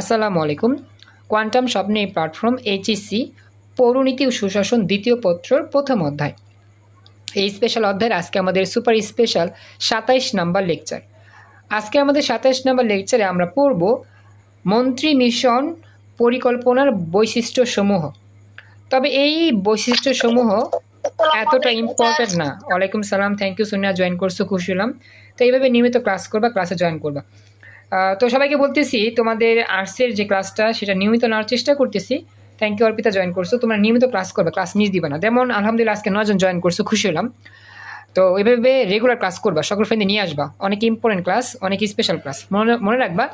আসসালামু আলাইকুম। কোয়ান্টাম স্বপ্নে প্ল্যাটফর্ম এইচএসসি পৌরনীতি ও সুশাসন দ্বিতীয় পত্রর প্রথম অধ্যায়। এই স্পেশাল অধ্যায়ের আজকে আমাদের সুপার স্পেশাল সাতাইশ নাম্বার লেকচার আজকে আমাদের সাতাইশ নাম্বার লেকচারে আমরা পড়ব মন্ত্রী মিশন পরিকল্পনার বৈশিষ্ট্যসমূহ। তবে এই বৈশিষ্ট্যসমূহ এতটা ইম্পর্টেন্ট না। ওয়ালাইকুম সালাম থ্যাংক ইউ সোনিয়া জয়েন করছ, খুশি হলাম। তো এইভাবে নিয়মিত ক্লাস করবা ক্লাসে জয়েন করবা। তো সবাইকে বলতেছি, তোমাদের আর্টসের যে ক্লাসটা সেটা নিয়মিত নেওয়ার চেষ্টা করতেছি। থ্যাংক ইউ অর্পিতা জয়েন করছ। তোমরা নিয়মিত ক্লাস করবে ক্লাস মিস দিবে না। যেমন, আলহামদুলিল্লাহ, আজকে নজন জয়েন করছ, খুশি হলাম। তো এইভাবে রেগুলার ক্লাস করবা, সকল ফ্রেন্ডে নিয়ে আসবা। অনেক ইম্পর্টেন্ট ক্লাস অনেক স্পেশাল ক্লাস মনে মনে রাখবা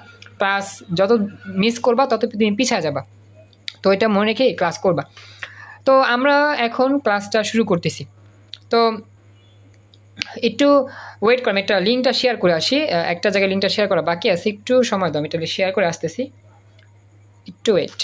ক্লাস যত মিস করবা, তত তুমি পিছিয়ে যাবা। তো এটা মনে রেখে ক্লাস করবা। তো আমরা এখন ক্লাসটা শুরু করতেছি। তো একটু ওয়েট করো আমি একটা লিঙ্কটা শেয়ার করে আসি। একটা জায়গায় লিঙ্কটা শেয়ার করা বাকি আছে, একটু সময় দাম এটা শেয়ার করে আসতেছি। একটু ওয়েট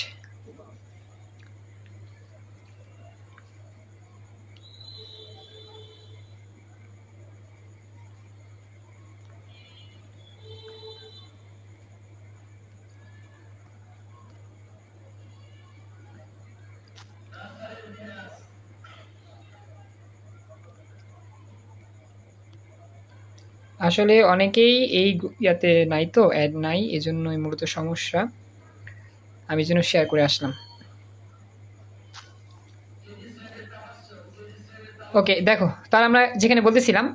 আসলে অনেকেই এই ইয়াতে নাই তো অ্যাড নাই, এজন্যই মূলত সমস্যা। আমি জন্য শেয়ার করে আসলাম। ওকে দেখো তাহলে আমরা যেখানে বলতেছিলাম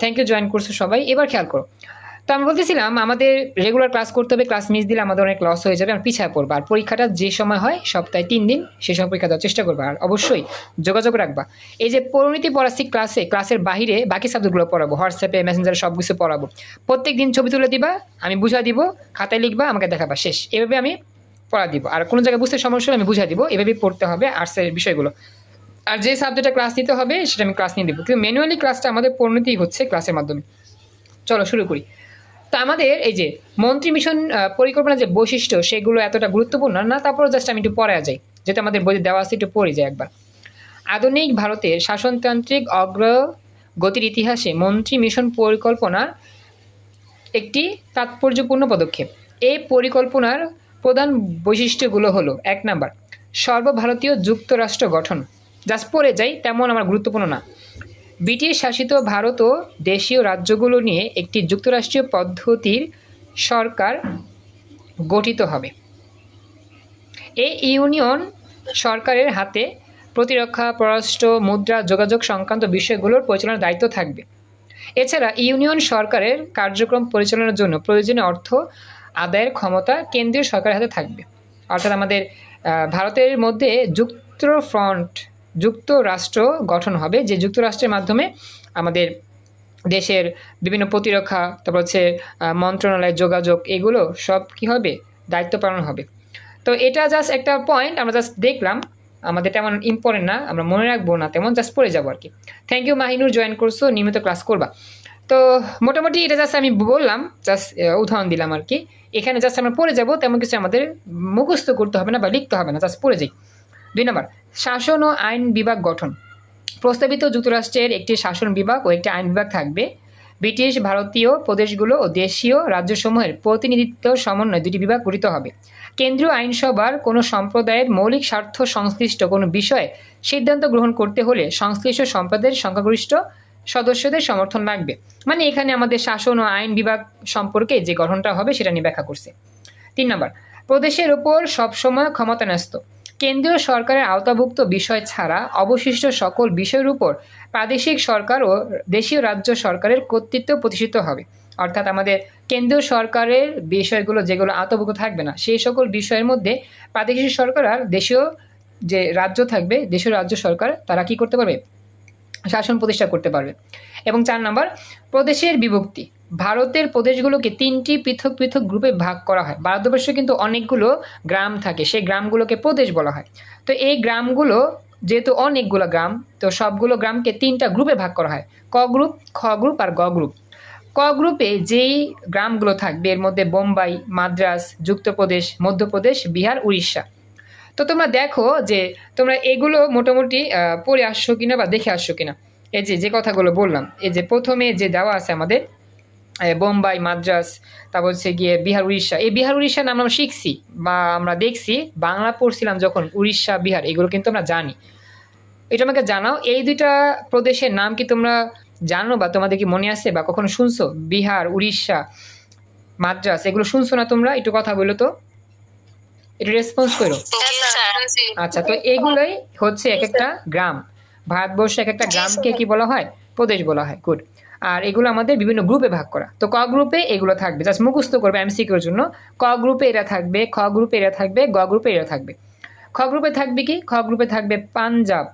থ্যাংক ইউ জয়েন করছ সবাই, এবার খেয়াল করো। তো আমি বলতেছিলাম, আমাদের রেগুলার ক্লাস করতে হবে ক্লাস মিস দিলে আমাদের অনেক লস হয়ে যাবে আর পিছায় পড়বা। আর পরীক্ষাটা যে সময় হয়, সপ্তাহে তিন দিন সেই সময় পরীক্ষা দেওয়ার চেষ্টা করবা। আর অবশ্যই যোগাযোগ রাখবা। এই যে পরিণতি পড়াচ্ছি ক্লাসে ক্লাসের বাইরে বাকি সাবজেক্টগুলো পড়াবো হোয়াটসঅ্যাপে মেসেঞ্জারে সব কিছু পড়াবো। প্রত্যেক দিন ছবি তুলে দিবা, আমি বুঝা দিব, খাতায় লিখবা, আমাকে দেখাবা, শেষ। এভাবে আমি পড়া দিব। আর কোনো জায়গায় বুঝতে সমস্যা হলে আমি বুঝা দিব, এভাবেই পড়তে হবে আর্টসের বিষয়গুলো। আর যে সাবজেক্টে ক্লাস নিতে হবে, সেটা আমি ক্লাস নিয়ে দেবো কিন্তু ম্যানুয়ালি ক্লাসটা আমাদের পরিণতি হচ্ছে ক্লাসের মাধ্যমে। চলো শুরু করি। তো আমাদের এই যে মন্ত্রী মিশন আহ, পরিকল্পনার যে বৈশিষ্ট্য সেগুলো এতটা গুরুত্বপূর্ণ না তারপরও জাস্ট আমি একটু পড়া যাই যেটা আমাদের বইতে দেওয়া আছে একটু পড়ে যায় একবার। আধুনিক ভারতের শাসনতান্ত্রিক অগ্রগতির ইতিহাসে মন্ত্রী মিশন পরিকল্পনার একটি তাৎপর্যপূর্ণ পদক্ষেপ। এই পরিকল্পনার প্রধান বৈশিষ্ট্যগুলো হলো এক নাম্বার সর্বভারতীয় যুক্তরাষ্ট্র গঠন। জাস্ট পড়ে যাই তেমন আমার গুরুত্বপূর্ণ না। ব্রিটিশ শাসিত ভারত ও দেশীয় রাজ্যগুলো নিয়ে একটি যুক্তরাষ্ট্রীয় পদ্ধতির সরকার গঠিত হবে। এই ইউনিয়ন সরকারের হাতে প্রতিরক্ষা, পররাষ্ট্র, মুদ্রা, যোগাযোগ সংক্রান্ত বিষয়গুলোর পরিচালনার দায়িত্ব থাকবে। এছাড়া ইউনিয়ন সরকারের কার্যক্রম পরিচালনার জন্য প্রয়োজনীয় অর্থ আদায়ের ক্ষমতা কেন্দ্রীয় সরকারের হাতে থাকবে। অর্থাৎ আমাদের ভারতের মধ্যে যুক্ত ফ্রন্ট যুক্তরাষ্ট্র গঠন হবে, যে যুক্তরাষ্ট্রের মাধ্যমে আমাদের দেশের বিভিন্ন প্রতিরক্ষা, তারপর হচ্ছে মন্ত্রণালয়, যোগাযোগ, এগুলো সব কি হবে? দায়িত্ব পালন হবে। তো এটা জাস্ট একটা পয়েন্ট আমরা জাস্ট দেখলাম, আমাদের তেমন ইম্পর্টেন্ট না, আমরা মনে রাখব না, তেমন জাস্ট পড়ে যাব আর কি থ্যাংক ইউ মাহিনুর জয়েন করছ, নিয়মিত ক্লাস করবা। তো মোটামুটি এটা জাস্ট আমি বললাম জাস্ট উদাহরণ দিলাম আর কি এখানে জাস্ট আমরা পড়ে যাব, তেমন কিছু আমাদের মুখস্থ করতে হবে না বা লিখতে হবে না জাস্ট পড়ে যাই। দুই নম্বর, শাসন ও আইন বিভাগ গঠন। প্রস্তাবিত যুক্তরাষ্ট্রের একটি শাসন বিভাগ ও একটি আইন বিভাগ থাকবে। ব্রিটিশ, ভারতীয় প্রদেশগুলো ও দেশীয় রাজ্যসমূহের প্রতিনিধিত্ব সমন্বয়ে দুটি বিভাগ গঠিত হবে। কেন্দ্রীয় আইনসভার কোনো সম্প্রদায়ের মৌলিক স্বার্থ সংশ্লিষ্ট কোনো বিষয়ে সিদ্ধান্ত গ্রহণ করতে হলে সংশ্লিষ্ট সম্প্রদায়ের সংখ্যাগরিষ্ঠ সদস্যদের সমর্থন লাগবে। মানে এখানে আমাদের শাসন ও আইন বিভাগ সম্পর্কে যে গঠনটা হবে সেটা নিয়ে ব্যাখ্যা করছে। তিন নম্বর, প্রদেশের ওপর সবসময় ক্ষমতা ন্যস্ত কেন্দ্রীয় সরকারের আওতাভুক্ত বিষয় ছাড়া অবশিষ্ট সকল বিষয়ের উপর প্রাদেশিক সরকার ও দেশীয় রাজ্য সরকারের কর্তৃত্ব প্রতিষ্ঠিত হবে। অর্থাৎ আমাদের কেন্দ্রীয় সরকারের বিষয়গুলো যেগুলো আওতাভুক্ত থাকবে না, সেই সকল বিষয়ের মধ্যে প্রাদেশিক সরকার আর দেশীয় যে রাজ্য থাকবে, দেশীয় রাজ্য সরকার তারা কি করতে পারবে? শাসন প্রতিষ্ঠা করতে পারবে। এবং চার নম্বর, প্রদেশের বিভক্তি। ভারতের প্রদেশগুলোকে তিনটি পৃথক পৃথক গ্রুপে ভাগ করা হয়। ভারতবর্ষে কিন্তু অনেকগুলো গ্রাম থাকে, সেই গ্রামগুলোকে প্রদেশ বলা হয়। তো এই গ্রামগুলো যেহেতু অনেকগুলো গ্রাম, তো সবগুলো গ্রামকে তিনটা গ্রুপে ভাগ করা হয়। ক গ্রুপ খ গ্রুপ আর গ গ্রুপ ক গ্রুপে যেই গ্রামগুলো থাকবে, এর মধ্যে বোম্বাই, মাদ্রাস, যুক্তপ্রদেশ, মধ্যপ্রদেশ, বিহার, উড়িষ্যা। তো তোমরা দেখো যে তোমরা এগুলো মোটামুটি পড়ে আসছো কিনা বা দেখে আসছো কিনা। এই যে যে কথাগুলো বললাম, এই যে প্রথমে যে দেওয়া আছে আমাদের বোম্বাই মাদ্রাস তারপর হচ্ছে গিয়ে বিহার উড়িষ্যা। এই বিহার উড়িষ্যার নাম আমরা শিখছি বা আমরা দেখছি বাংলা পড়ছিলাম যখন উড়িষ্যা বিহার এগুলো কিন্তু আমরা জানি। এটা আমাকে জানাও এই দুইটা প্রদেশের নাম কি তোমরা জানো বা তোমাদের কি মনে আছে বা কখনো শুনছো? বিহার উড়িষ্যা মাদ্রাস এগুলো শুনছো না তোমরা? একটু কথা বলো তো। একটু রেসপন্স করো। আচ্ছা তো এগুলোই হচ্ছে এক একটা গ্রাম। ভারতবর্ষে এক একটা গ্রামকে কি বলা হয়? প্রদেশ বলা হয়। গুড আর এগুলো আমাদের বিভিন্ন গ্রুপে ভাগ করা। তো ক গ্রুপে এগুলো থাকবে। জাস্ট মুখস্থ করবে এমসিকিউর জন্য। ক গ্রুপে এরা থাকবে, খ গ্রুপে এরা থাকবে, গ গ্রুপে এরা থাকবে। খ গ্রুপে থাকবে কি? খ গ্রুপে থাকবে পাঞ্জাব,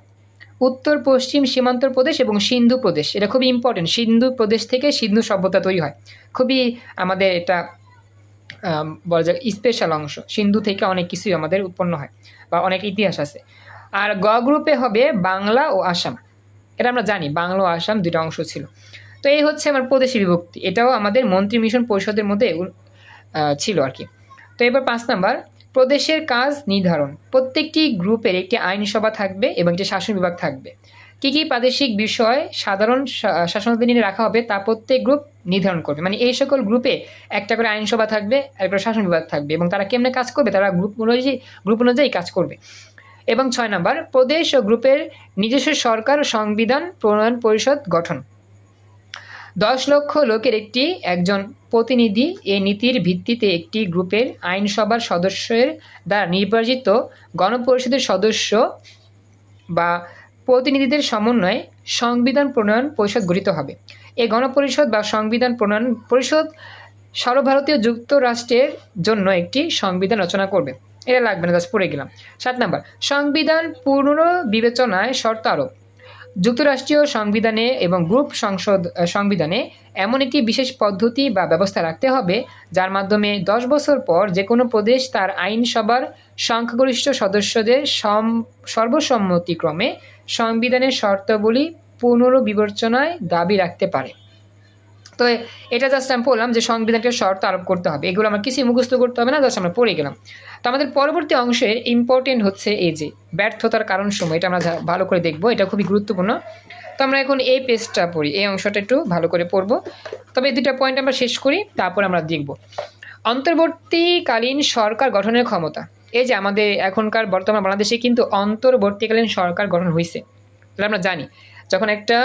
উত্তর, পশ্চিম সীমান্তর প্রদেশ এবং সিন্ধু প্রদেশ। এটা খুবই ইম্পর্টেন্ট সিন্ধু প্রদেশ থেকে সিন্ধু সভ্যতা তৈরি হয়। খুবই আমাদের এটা বলা যায় স্পেশাল অংশ। সিন্ধু থেকে অনেক কিছুই আমাদের উৎপন্ন হয় বা অনেক ইতিহাস আছে। আর গ গ্রুপে হবে বাংলা ও আসাম। এটা আমরা জানি। বাংলা ও আসাম দুটো অংশ ছিল। তো এই হচ্ছে আমার প্রদেশী বিভক্তি। এটাও আমাদের মন্ত্রী মিশন পরিষদের মধ্যে ছিল আর কি। তো এবার পাঁচ নাম্বার, প্রদেশের কাজ নির্ধারণ। প্রত্যেকটি গ্রুপের একটি আইনসভা থাকবে এবং একটি শাসন বিভাগ থাকবে। কী কী প্রাদেশিক বিষয় সাধারণ শাসনাধীনে রাখা হবে তা প্রত্যেক গ্রুপ নির্ধারণ করবে। মানে এই সকল গ্রুপে একটা করে আইনসভা থাকবে একটা শাসন বিভাগ থাকবে এবং তারা কেমনে কাজ করবে, তারা গ্রুপ অনুযায়ী গ্রুপ অনুযায়ী কাজ করবে। এবং ছয় নম্বর, প্রদেশ ও গ্রুপের নিজস্ব সরকার সংবিধান প্রণয়ন পরিষদ গঠন। দশ লক্ষ লোকের একটি একজন প্রতিনিধি এই নীতির ভিত্তিতে একটি গ্রুপের আইনসভার সদস্যের দ্বারা নির্বাচিত গণপরিষদের সদস্য বা প্রতিনিধিদের সমন্বয়ে সংবিধান প্রণয়ন পরিষদ গঠিত হবে। এই গণপরিষদ বা সংবিধান প্রণয়ন পরিষদ সর্বভারতীয় যুক্তরাষ্ট্রের জন্য একটি সংবিধান রচনা করবে। এটা লাগবে না, জাস্ট পড়ে গেলাম। সাত নম্বর, সংবিধান পুনর্বিবেচনায় শর্ত আরোপ। যুক্তরাষ্ট্রীয় সংবিধানে এবং গ্রুপ সংসদ সংবিধানে এমন একটি বিশেষ পদ্ধতি বা ব্যবস্থা রাখতে হবে, যার মাধ্যমে দশ বছর পর যে কোনো প্রদেশ তার আইনসভার সংখ্যাগরিষ্ঠ সদস্যদের সম, সর্বসম্মতিক্রমে সংবিধানের শর্তাবলী পুনর্বিবেচনায় দাবি রাখতে পারে। তো এটা জাস্ট আমি বললাম যে সংবিধানকে শর্ত আরোপ করতে হবে। এগুলো আমার কিছুই মুখস্থ করতে হবে না জাস্ট আমরা পড়ে গেলাম। তো আমাদের পরবর্তী অংশের ইম্পর্টেন্ট হচ্ছে এই যে ব্যর্থতার কারণ সময় এটা আমরা ভালো করে দেখব, এটা খুবই গুরুত্বপূর্ণ। তো আমরা এখন এই পেজটা পড়ি, এই অংশটা একটু ভালো করে পড়ব। তবে এই দুটা পয়েন্ট আমরা শেষ করি, তারপর আমরা দেখব। অন্তর্বর্তীকালীন সরকার গঠনের ক্ষমতা, এই যে আমাদের এখনকার বর্তমান বাংলাদেশে কিন্তু অন্তর্বর্তীকালীন সরকার গঠন হয়েছে এটা আমরা জানি, যখন একটা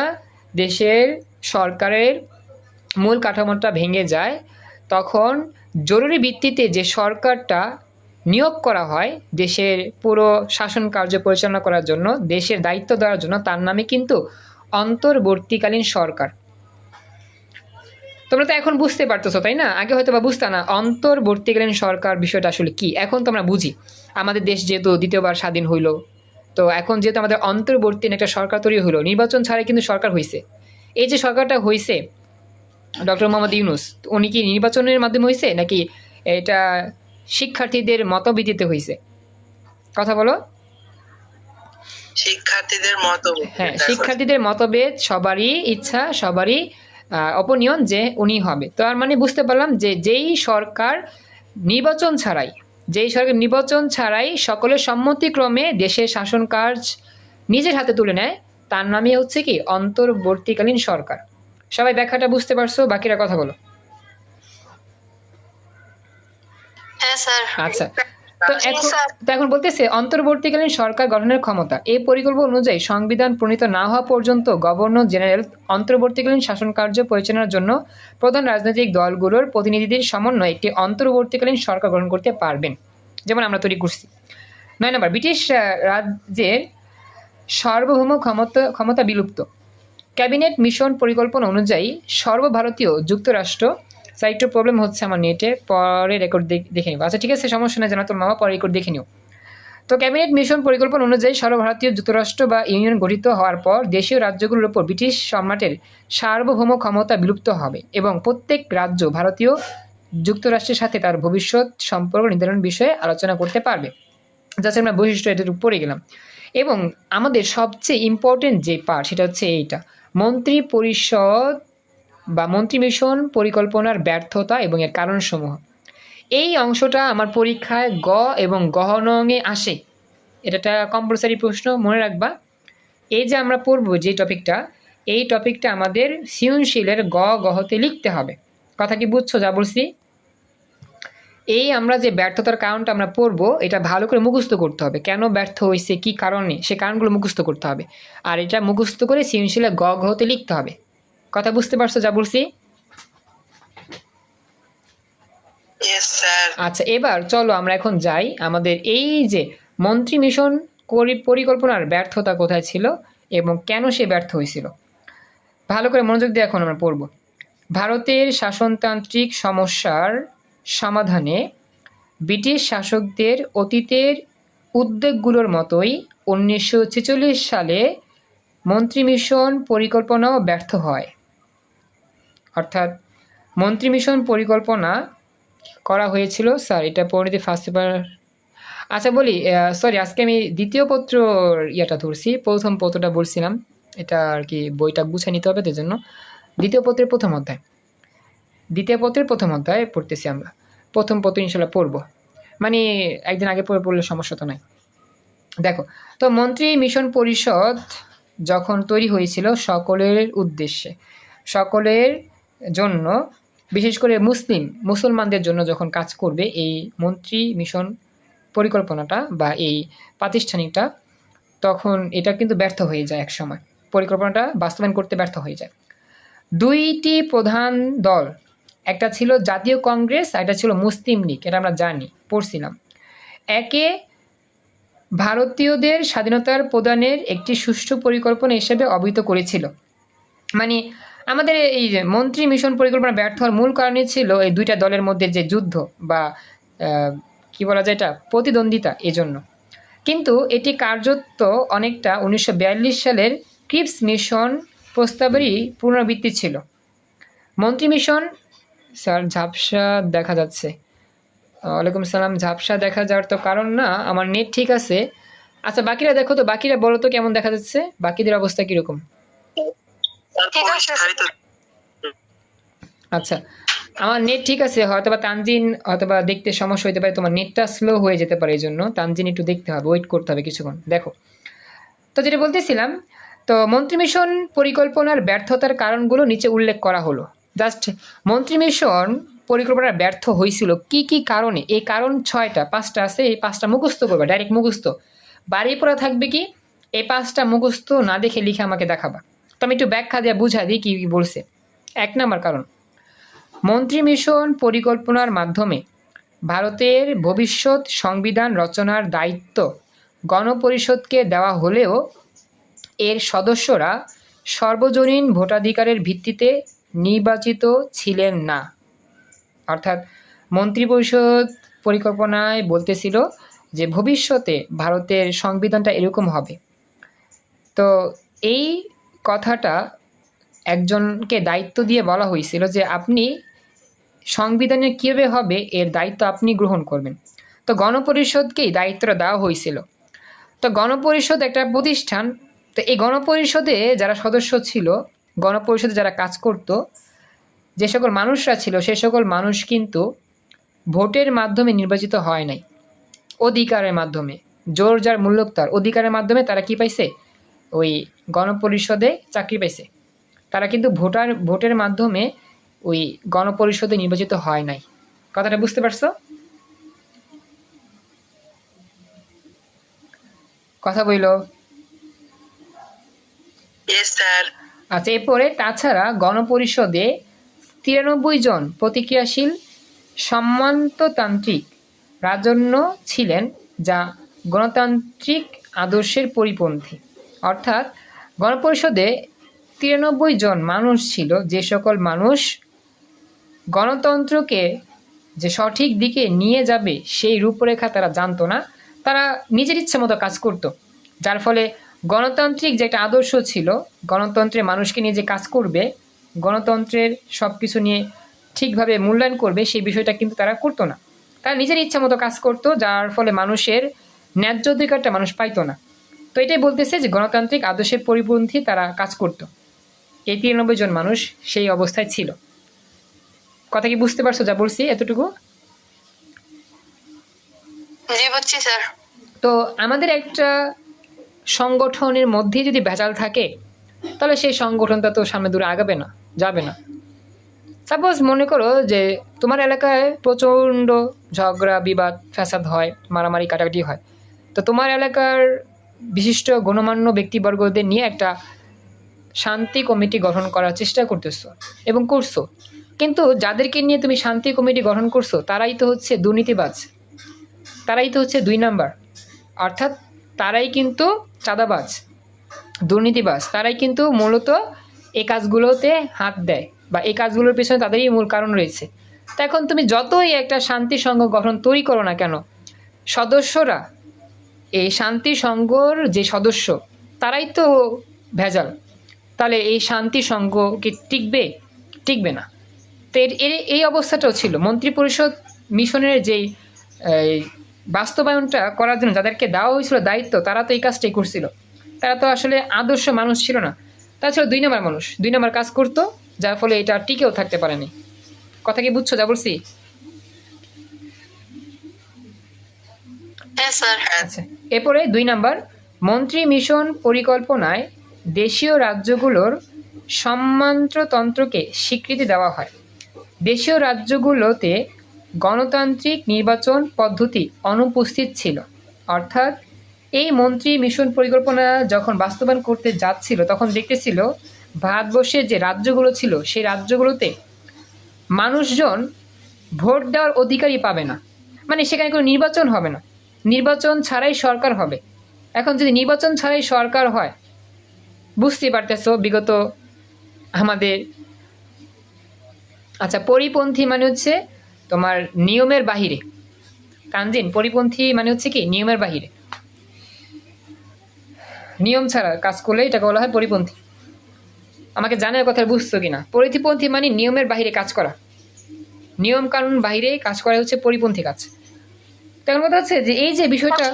দেশের সরকারের মূল কাঠামোটা ভেঙে যায়, তখন জরুরি ভিত্তিতে যে সরকারটা নিয়োগ করা হয়, দেশের পুরো শাসন কার্য পরিচালনা করার জন্য, দেশের দায়িত্ব দেওয়ার জন্য, তার নামে কিন্তু অন্তর্বর্তীকালীন সরকার। তোমরা তো এখন বুঝতে পারতেছো, তাই না? আগে হয়তো বা বুঝতে না, অন্তর্বর্তীকালীন সরকার বিষয়টা আসলে কি? এখন তো আমরা বুঝি। আমাদের দেশ যেহেতু দ্বিতীয়বার স্বাধীন হইল, তো এখন যেহেতু আমাদের অন্তর্বর্তী একটা সরকার তৈরি হলো নির্বাচন ছাড়াই কিন্তু সরকার হয়েছে এই যে সরকারটা হয়েছে ডক্টর মোহাম্মদ ইউনুস উনি কি নির্বাচনের মাধ্যমে হয়েছে নাকি এটা শিক্ষার্থীদের মতবিদিতে হয়েছে কথা বলো। শিক্ষার্থীদের মতো হ্যাঁ শিক্ষার্থীদের মতভেদ সবারই ইচ্ছা সবারই অপনিয়ন যে উনি হবে। তো আর মানে বুঝতে পারলাম যে যেই সরকার নির্বাচন ছাড়াই যেই সরকার নির্বাচন ছাড়াই সকলের সম্মতিক্রমে দেশের শাসন কাজ নিজের হাতে তুলে নেয় তার নামে হচ্ছে কি অন্তর্বর্তীকালীন সরকার। সবাই ব্যাখ্যাটা বুঝতে পারছ? বাকিরা কথা বলো। হ্যাঁ আচ্ছা। তো এখন এখন বলতেছে অন্তর্বর্তীকালীন সরকার গঠনের ক্ষমতা। এই পরিকল্পনা অনুযায়ী সংবিধান প্রণীত না হওয়া পর্যন্ত গভর্নর জেনারেল অন্তর্বর্তীকালীন শাসন কার্য পরিচালনার জন্য প্রধান রাজনৈতিক দলগুলোর প্রতিনিধিদের সমন্বয়ে একটি অন্তর্বর্তীকালীন সরকার গঠন করতে পারবেন। যেমন আমরা তৈরি করছি। নয় নম্বর ব্রিটিশ রাজ্যের সার্বভৌম ক্ষমতা ক্ষমতা বিলুপ্ত। ক্যাবিনেট মিশন পরিকল্পনা অনুযায়ী সর্বভারতীয় যুক্তরাষ্ট্র স্যার একটু প্রবলেম হচ্ছে আমার নেটে, পরে রেকর্ড দেখে নিব। আচ্ছা ঠিক আছে, সমস্যা নেই জানা তোর মামা, পরে রেকর্ড দেখে নিও তো ক্যাবিনেট মিশন পরিকল্পনা অনুযায়ী সর্বভারতীয় যুক্তরাষ্ট্র বা ইউনিয়ন গঠিত হওয়ার পর দেশীয় রাজ্যগুলোর উপর ব্রিটিশ সম্রাটের সার্বভৌম ক্ষমতা বিলুপ্ত হবে এবং প্রত্যেক রাজ্য ভারতীয় যুক্তরাষ্ট্রের সাথে তার ভবিষ্যৎ সম্পর্ক নির্ধারণ বিষয়ে আলোচনা করতে পারবে। যাতে আমরা বৈশিষ্ট্য এটার উপরে গেলাম। এবং আমাদের সবচেয়ে ইম্পর্টেন্ট যে পার্ট সেটা হচ্ছে এইটা। মন্ত্রী পরিষদ বা মন্ত্রী মিশন পরিকল্পনার ব্যর্থতা এবং এর কারণসমূহ। এই অংশটা আমার পরীক্ষায় গ এবং গহনঙে আসে। এটা কম্পালসারি প্রশ্ন, মনে রাখবা। এই যে আমরা পড়ব যে টপিকটা, এই টপিকটা আমাদের সৃজনশীলের গ গহতে লিখতে হবে। কথা কি বুঝছ? যা বলছি? এই আমরা যে ব্যর্থতার কারণটা আমরা পড়ব এটা ভালো করে মুখস্থ করতে হবে। কেন ব্যর্থ হয়েছে কি কারণে সে কারণগুলো মুখস্থ করতে হবে। আর এটা মুখস্থ করে সৃজনশীলে গ ঘতে লিখতে হবে। কথা বুঝতে পারছ যা বলছি আচ্ছা এবার চলো আমরা এখন যাই। আমাদের এই যে মন্ত্রী মিশন পরিকল্পনার ব্যর্থতা কোথায় ছিল এবং কেন সে ব্যর্থ হয়েছিল? ভালো করে মনোযোগ দিয়ে এখন আমরা পড়ব। ভারতের শাসনতান্ত্রিক সমস্যার সমাধানে ব্রিটিশ শাসকদের অতীতের উদ্যোগগুলোর মতোই উনিশশো ছেচল্লিশ সালে মন্ত্রী মিশন পরিকল্পনাও ব্যর্থ হয়। অর্থাৎ মন্ত্রী মিশন পরিকল্পনা করা হয়েছিল। স্যার, এটা পরিণতি ফার্স্ট পেপার আচ্ছা বলি সরি আজকে আমি দ্বিতীয় পত্র ইয়েটা ধরছি, প্রথম পত্রটা বলছিলাম। এটা আর কি বইটা গুছিয়ে নিতে হবে তো জন্য। দ্বিতীয় পত্রের প্রথম অধ্যায়। দ্বিতীয় পত্রের প্রথম অধ্যায় পড়তেছি আমরা। প্রথম পত্র ইনশাল্লাহ পড়ব। মানে একদিন আগে পড়ে পড়লে সমস্যা তো নাই। দেখো, তো মন্ত্রী মিশন পরিষদ যখন তৈরি হয়েছিল সকলের উদ্দেশ্যে, সকলের জন্য, বিশেষ করে মুসলিম, মুসলমানদের জন্য যখন কাজ করবে, এই মন্ত্রী মিশন পরিকল্পনাটা বা এই প্রাতিষ্ঠানিকটা, তখন এটা কিন্তু ব্যর্থ হয়ে যায় এক সময় পরিকল্পনাটা বাস্তবায়ন করতে ব্যর্থ হয়ে যায়। দুইটি প্রধান দল একটা ছিল জাতীয় কংগ্রেস আর একটা ছিল মুসলিম লীগ, এটা আমরা জানি, পড়ছিলাম। একে ভারতীয়দের স্বাধীনতার প্রদানের একটি সুষ্ঠু পরিকল্পনা হিসেবে অবহিত করেছিল। মানে আমাদের এই যে মন্ত্রী মিশন পরিকল্পনা ব্যর্থ হওয়ার মূল কারণই ছিল এই দুইটা দলের মধ্যে যে যুদ্ধ বা কি বলা যায় এটা? প্রতিদ্বন্দ্বিতা এজন্য। কিন্তু এটি কার্যত অনেকটা উনিশশো বিয়াল্লিশ সালের ক্রিপস মিশন প্রস্তাবেরই পুনরাবৃত্তি ছিল। মন্ত্রী মিশন স্যার ঝাপসা দেখা যাচ্ছে। ওয়ালাইকুম সালাম ঝাপসা দেখা যাওয়ার তো কারণ না আমার নেট ঠিক আছে। আচ্ছা বাকিরা দেখো তো বাকিরা বলো তো কেমন দেখা যাচ্ছে? বাকিদের অবস্থা কীরকম? আচ্ছা আমার নেট ঠিক আছে হয়তো বা তানজিন হয়তো বা দেখতে সমস্যা হতে পারে তোমার নেটটা স্লো হয়ে যেতে পারে এই জন্য তানজিন একটু দেখতে হবে ওয়েট করতে হবে কিছুক্ষণ দেখো। তো যেটা বলতেছিলাম তো মন্ত্রী মিশন পরিকল্পনার ব্যর্থতার কারণগুলো নিচে উল্লেখ করা হলো। জাস্ট মন্ত্রী মিশন পরিকল্পনার ব্যর্থ হয়েছিল। কি কি কারণে? এই কারণ ছয়টা। পাঁচটা আছে, এই পাঁচটা মুখস্থ করবে ডাইরেক্ট মুখস্থ। বাড়ি পড়া থাকবে কি? এই পাঁচটা মুখস্থ না দেখে লিখে আমাকে দেখাবা। তো আমি একটু ব্যাখ্যা দিয়ে বুঝা দিই কি কি বলছে। এক নম্বর কারণ। মন্ত্রী মিশন পরিকল্পনার মাধ্যমে ভারতের ভবিষ্যৎ সংবিধান রচনার দায়িত্ব গণপরিষদকে দেওয়া হলেও এর সদস্যরা সর্বজনীন ভোটাধিকারের ভিত্তিতে নির্বাচিত ছিলেন না। অর্থাৎ মন্ত্রী পরিষদ পরিকল্পনায় বলতেছিল যে ভবিষ্যতে ভারতের সংবিধানটা এরকম হবে। তো এই কথাটা একজনকে দায়িত্ব দিয়ে বলা হয়েছিল যে আপনি সংবিধানে কীভাবে হবে এর দায়িত্ব আপনি গ্রহণ করবেন। তো গণপরিষদকেই দায়িত্বটা দেওয়া হয়েছিল। তো গণপরিষদ একটা প্রতিষ্ঠান, তো এই গণপরিষদে যারা সদস্য ছিল গণপরিষদে যারা কাজ করত, যে সকল মানুষরা ছিল, সে সকল মানুষ কিন্তু ভোটের মাধ্যমে নির্বাচিত হয় নাই। অধিকারের মাধ্যমে। জোর যার মূল্যক তার। অধিকারের মাধ্যমে তারা কি পাইছে? ওই গণপরিষদে চাকরি পাইছে। তারা কিন্তু ভোটার, ভোটের মাধ্যমে ওই গণপরিষদে নির্বাচিত হয় নাই। কথাটা বুঝতে পারছ? কথা বইলো। স্যার আচ্ছা এরপরে তাছাড়া গণপরিষদে তিরানব্বই জন প্রতিক্রিয়াশীল সম্মান্ততান্ত্রিক রাজন্য ছিলেন যা গণতান্ত্রিক আদর্শের পরিপন্থী। অর্থাৎ গণপরিষদে তিরানব্বই জন মানুষ ছিল, যে সকল মানুষ গণতন্ত্রকে যে সঠিক দিকে নিয়ে যাবে সেই রূপরেখা তারা জানতো না। তারা নিজের ইচ্ছে মতো কাজ করতো, যার ফলে গণতান্ত্রিক যে একটা আদর্শ ছিল গণতন্ত্রে মানুষকে নিয়ে যে কাজ করবে গণতন্ত্রের সব কিছু নিয়ে ঠিকভাবে মূল্যায়ন করবে সেই বিষয়টা কিন্তু তারা করতো না। তারা নিজের ইচ্ছা মতো কাজ করতো যার ফলে মানুষের ন্যায্য অধিকারটা মানুষ পাইতো না। তো এটাই বলতেছে যে গণতান্ত্রিক আদর্শের পরিপন্থী তারা কাজ করতো। এই তিরানব্বই জন মানুষ সেই অবস্থায় ছিল। কথা কি বুঝতে পারছ যা বলছি এতটুকু? স্যার। তো আমাদের একটা সংগঠনের মধ্যে যদি ভেজাল থাকে, তাহলে সেই সংগঠনটা তো সামনে দূরে আগাবে না, যাবে না। সাপোজ মনে করো যে তোমার এলাকায় প্রচণ্ড ঝগড়া, বিবাদ, ফ্যাসাদ হয়, মারামারি, কাটাকাটি হয়। তো তোমার এলাকার বিশিষ্ট গণমান্য ব্যক্তিবর্গদের নিয়ে একটা শান্তি কমিটি গঠন করার চেষ্টা করতেছো এবং করছ। কিন্তু যাদেরকে নিয়ে তুমি শান্তি কমিটি গঠন করছ, তারাই তো হচ্ছে দুর্নীতিবাজ। তারাই তো হচ্ছে দুই নাম্বার। অর্থাৎ তারাই কিন্তু চাঁদাবাজ, দুর্নীতিবাজ, তারাই কিন্তু মূলত এই কাজগুলোতে হাত দেয় বা এই কাজগুলোর পেছনে তাদেরই মূল কারণ রয়েছে। তা এখন তুমি যতই একটা শান্তি সংঘ গঠন তৈরি করো না কেন, সদস্যরা, এই শান্তি সংঘর যে সদস্য, তারাই তো ভেজাল। তাহলে এই শান্তি সংঘ কি টিকবে? টিকবে না। তো এর এই অবস্থাটাও ছিল। মন্ত্রিপরিষদ মিশনের যেই বাস্তবায়নটা করার জন্য যাদেরকে দেওয়া হয়েছিল দায়িত্ব তারা তো এই কাজটাই করছিল। তারা তো আসলে আদর্শ মানুষ ছিল না। তারা ছিল দুই নম্বর মানুষ। দুই নম্বর কাজ করতো যার ফলে এটা টিকেও থাকতে পারেনি। কথা কি বুঝছ যা বলছি হ্যাঁ আচ্ছা। এরপরে দুই নাম্বার মন্ত্রী মিশন পরিকল্পনায় দেশীয় রাজ্যগুলোর সম্মান্ত্রতন্ত্রকে স্বীকৃতি দেওয়া হয়। দেশীয় রাজ্যগুলোতে গণতান্ত্রিক নির্বাচন পদ্ধতি অনুপস্থিত ছিল। অর্থাৎ এই মন্ত্রী মিশন পরিকল্পনা যখন বাস্তবায়ন করতে যাচ্ছিল, তখন দেখতেছিল ভারতবর্ষের যে রাজ্যগুলো ছিল, সেই রাজ্যগুলোতে মানুষজন ভোট দেওয়ার অধিকারই পাবে না। মানে সেখানে কোনো নির্বাচন হবে না। নির্বাচন ছাড়াই সরকার হবে। এখন যদি নির্বাচন ছাড়াই সরকার হয় বুঝতে পারতেছো বিগত আমাদের আচ্ছা পরিপন্থী মানে হচ্ছে তোমার নিয়মের বাহিরে। কাঞ্জিন, পরিপন্থী মানে হচ্ছে কি? নিয়মের বাহিরে। নিয়ম ছাড়া কাজ করলে এটাকে বলা হয় পরিপন্থী। আমাকে জানার কথা বুঝতো কিনা? পরিপন্থী মানে নিয়মের বাহিরে কাজ করা। নিয়ম কানুন বাহিরে কাজ করা হচ্ছে পরিপন্থী কাজ। তখন কথা হচ্ছে যে এই যে বিষয়টা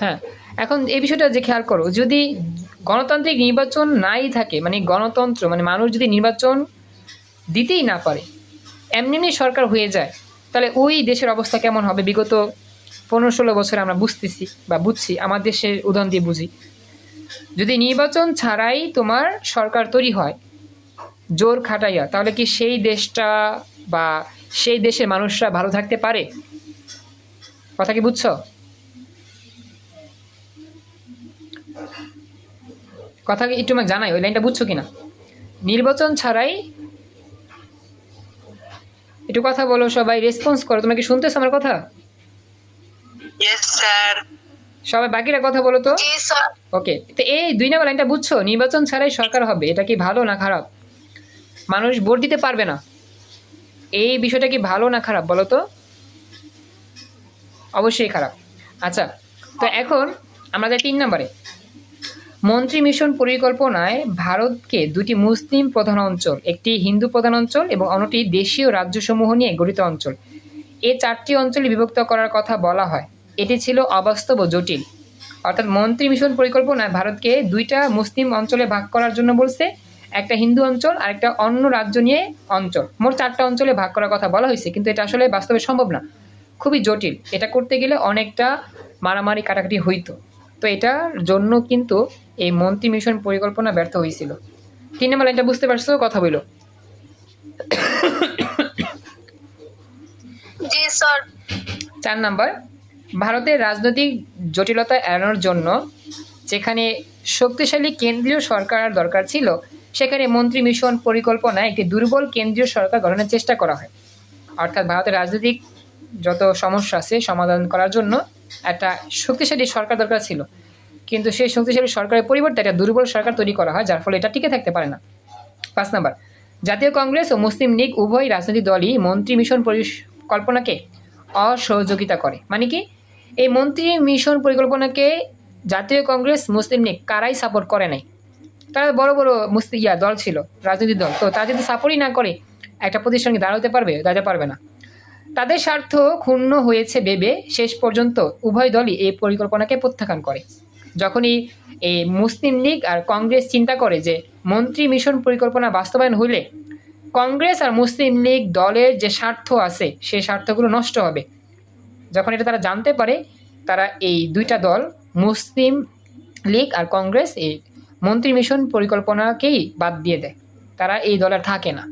হ্যাঁ এখন এই বিষয়টা যে খেয়াল করো, যদি গণতান্ত্রিক নির্বাচন নাই থাকে মানে গণতন্ত্র মানে মানুষ যদি নির্বাচন দিতেই না পারে এমনি সরকার হয়ে যায়, তাহলে ওই দেশের অবস্থা কেমন হবে? বিগত পনেরো ষোলো বছরে আমরা বুঝতেছি বা বুঝছি, আমার দেশের উদাহরণ দিয়ে বুঝি। যদি নির্বাচন ছাড়াই তোমার সরকার তৈরি হয়, জোর খাটাইয়া, তাহলে কি সেই দেশটা বা সেই দেশের মানুষরা ভালো থাকতে পারে? কথা কি বুঝছ? কথা কি একটু আমাকে জানাই, ওই লাইনটা বুঝছ কিনা? নির্বাচন ছাড়াই একটু কথা বলো সবাই রেসপন্স করো। তোমরা কি শুনতেছো আমার কথা. সবাই বাকিরা কথা বলো তো? ওকে তো এই দুই নম্বর লাইনটা বুঝছ? নির্বাচন ছাড়াই সরকার হবে। এটা কি ভালো না খারাপ? মানুষ ভোট দিতে পারবে না। এই বিষয়টা কি ভালো না খারাপ বলো তো? অবশ্যই খারাপ। আচ্ছা তো এখন আমরা যাই তিন নম্বরে। মন্ত্রী মিশন পরিকল্পনায় ভারতকে দুটি মুসলিম প্রধান অঞ্চল একটি হিন্দু প্রধান অঞ্চল এবং অন্যটি দেশীয় রাজ্যসমূহ নিয়ে গঠিত অঞ্চল। এই চারটি অঞ্চলে বিভক্ত করার কথা বলা হয়। এটি ছিল অবাস্তব ও জটিল। অর্থাৎ মন্ত্রী মিশন পরিকল্পনায় ভারতকে দুইটা মুসলিম অঞ্চলে ভাগ করার জন্য বলছে, একটা হিন্দু অঞ্চল আর একটা অন্য রাজ্য নিয়ে অঞ্চল। মোট চারটা অঞ্চলে ভাগ করার কথা বলা হয়েছে, কিন্তু এটা আসলে বাস্তবে সম্ভব না। খুবই জটিল। এটা করতে গেলে অনেকটা মারামারি, কাটাকাটি হইতো। তো এটার জন্য কিন্তু এই মন্ত্রী মিশন পরিকল্পনা ব্যর্থ হয়েছিল। তিন নম্বর লাইনটা বুঝতে পারছ? কথা বলো। জি স্যার। চার নাম্বার। ভারতের রাজনৈতিক জটিলতা এড়ানোর জন্য যেখানে শক্তিশালী কেন্দ্রীয় সরকার দরকার ছিল সেখানে মন্ত্রী মিশন পরিকল্পনায় একটি দুর্বল কেন্দ্রীয় সরকার গঠনের চেষ্টা করা হয়। অর্থাৎ ভারতের রাজনৈতিক যত সমস্যা আছে সমাধান করার জন্য একটা শক্তিশালী সরকার দরকার ছিল। কিন্তু সেই শক্তিশালী সরকারের পরিবর্তে একটা দুর্বল সরকার তৈরি করা হয়, যার ফলে এটা টিকে থাকতে পারে না। পাঁচ নাম্বার, জাতীয় কংগ্রেস ও মুসলিম লীগ উভয় রাজনৈতিক দলই মন্ত্রী মিশন পরিকল্পনাকে অসহযোগিতা করে। মানে কি? এই মন্ত্রী মিশন পরিকল্পনাকে জাতীয় কংগ্রেস, মুসলিম লীগ কারাই সাপোর্ট করে নাই। তারা বড় বড় মুসলিম, ইয়া, দল ছিল, রাজনৈতিক দল। তো তারা যদি সাপোর্টই না করে, একটা প্রতিষ্ঠানকে দাঁড়াতে পারবে দাঁড়াতে পারবে না। তাদের স্বার্থ ক্ষুণ্ণ হয়েছে ভেবে শেষ পর্যন্ত উভয় দলই এই পরিকল্পনাকে প্রত্যাখ্যান করে। যখনই এই মুসলিম লীগ আর কংগ্রেস চিন্তা করে যে মন্ত্রী মিশন পরিকল্পনা বাস্তবায়ন হইলে কংগ্রেস আর মুসলিম লীগ দলের যে স্বার্থ আছে সেই স্বার্থগুলো নষ্ট হবে। যখন এটা তারা জানতে পারে, তারা এই দুইটা দল, মুসলিম লীগ আর কংগ্রেস এই মন্ত্রী মিশন পরিকল্পনাকেই বাদ দিয়ে দেয়। তারা এই দল থাকে না।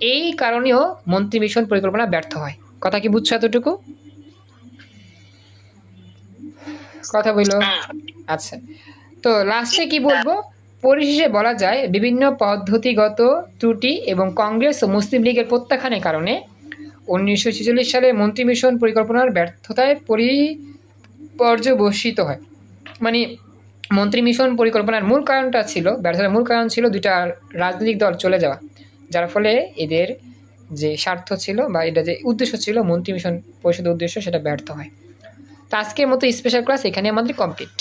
এই কারণেও মন্ত্রী মিশন পরিকল্পনা ব্যর্থ হয়। কথা কি বুঝছ এতটুকু? কথা বলল। আচ্ছা। তো লাস্টে কি বলব? পরিশেষে বলা যায় বিভিন্ন পদ্ধতিগত ত্রুটি এবং কংগ্রেস ও মুসলিম লীগের প্রত্যাখ্যানের কারণে উনিশশো ছেচল্লিশ সালে মন্ত্রী মিশন পরিকল্পনার ব্যর্থতায় পরিপর্যবসিত হয়। মানে মন্ত্রী মিশন পরিকল্পনার মূল কারণটা ছিল ব্যর্থতার মূল কারণ ছিল দুইটা রাজনৈতিক দল চলে যাওয়া। যার ফলে এদের যে স্বার্থ ছিল বা এটা যে উদ্দেশ্য ছিল মন্ত্রী মিশন পরিষদের উদ্দেশ্য সেটা ব্যর্থ হয়। তো আজকের মতো স্পেশাল ক্লাস এখানে আমাদের কমপ্লিট